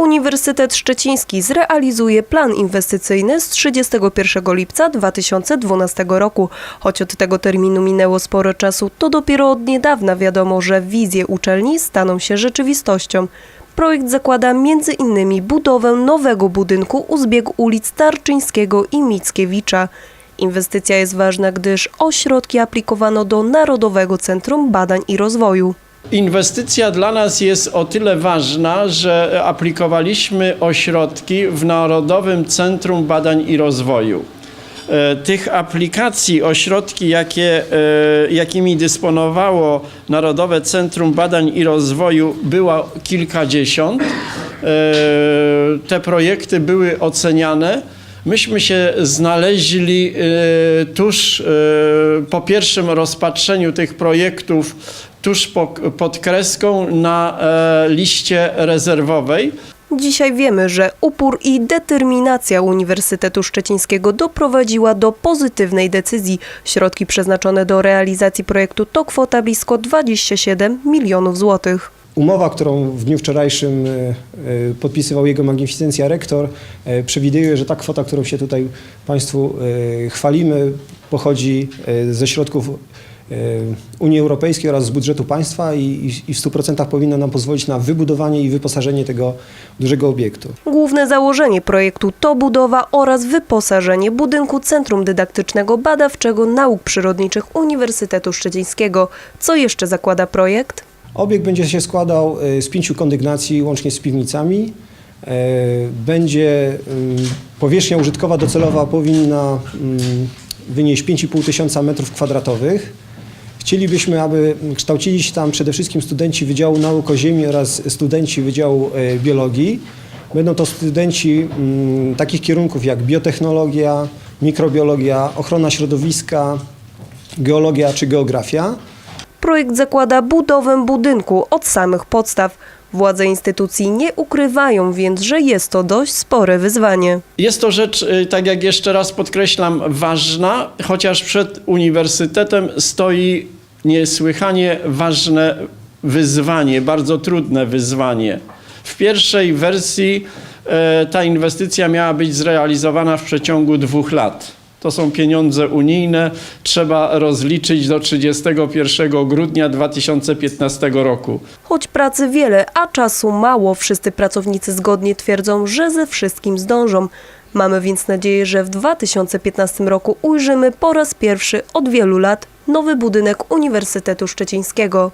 Uniwersytet Szczeciński zrealizuje plan inwestycyjny z 31 lipca 2012 roku. Choć od tego terminu minęło sporo czasu, to dopiero od niedawna wiadomo, że wizje uczelni staną się rzeczywistością. Projekt zakłada m.in. budowę nowego budynku u zbiegu ulic Tarczyńskiego i Mickiewicza. Inwestycja jest ważna, gdyż o środki aplikowano do Narodowego Centrum Badań i Rozwoju. Inwestycja dla nas jest o tyle ważna, że aplikowaliśmy o środki w Narodowym Centrum Badań i Rozwoju. E, Tych aplikacji o środki, jakie, e, jakimi dysponowało Narodowe Centrum Badań i Rozwoju, było kilkadziesiąt. E, Te projekty były oceniane. Myśmy się znaleźli e, tuż e, po pierwszym rozpatrzeniu tych projektów, tuż po, pod kreską na e, liście rezerwowej. Dzisiaj wiemy, że upór i determinacja Uniwersytetu Szczecińskiego doprowadziła do pozytywnej decyzji. Środki przeznaczone do realizacji projektu to kwota blisko 27 milionów złotych. Umowa, którą w dniu wczorajszym e, e, podpisywał jego magnificencja rektor, e, przewiduje, że ta kwota, którą się tutaj Państwu chwalimy, pochodzi ze środków Unii Europejskiej oraz z budżetu państwa i- i w 100% powinna nam pozwolić na wybudowanie i wyposażenie tego dużego obiektu. Główne założenie projektu to budowa oraz wyposażenie budynku Centrum Dydaktycznego Badawczego Nauk Przyrodniczych Uniwersytetu Szczecińskiego. Co jeszcze zakłada projekt? Obiekt będzie się składał e, z pięciu kondygnacji łącznie z piwnicami. E, Będzie mm, powierzchnia użytkowa docelowa powinna mm, wynieść 5,5 tysiąca metrów kwadratowych. Chcielibyśmy, aby kształcili się tam przede wszystkim studenci Wydziału Nauk o Ziemi oraz studenci Wydziału Biologii. Będą to studenci mm, takich kierunków jak biotechnologia, mikrobiologia, ochrona środowiska, geologia czy geografia. Projekt zakłada budowę budynku od samych podstaw. Władze instytucji nie ukrywają więc, że jest to dość spore wyzwanie. Jest to rzecz, y, tak jak jeszcze raz podkreślam, ważna, chociaż przed uniwersytetem stoi niesłychanie ważne wyzwanie, bardzo trudne wyzwanie. W pierwszej wersji e, ta inwestycja miała być zrealizowana w przeciągu dwóch lat. To są pieniądze unijne, trzeba rozliczyć do 31 grudnia 2015 roku. Choć pracy wiele, a czasu mało, wszyscy pracownicy zgodnie twierdzą, że ze wszystkim zdążą. Mamy więc nadzieję, że w 2015 roku ujrzymy po raz pierwszy od wielu lat nowy budynek Uniwersytetu Szczecińskiego.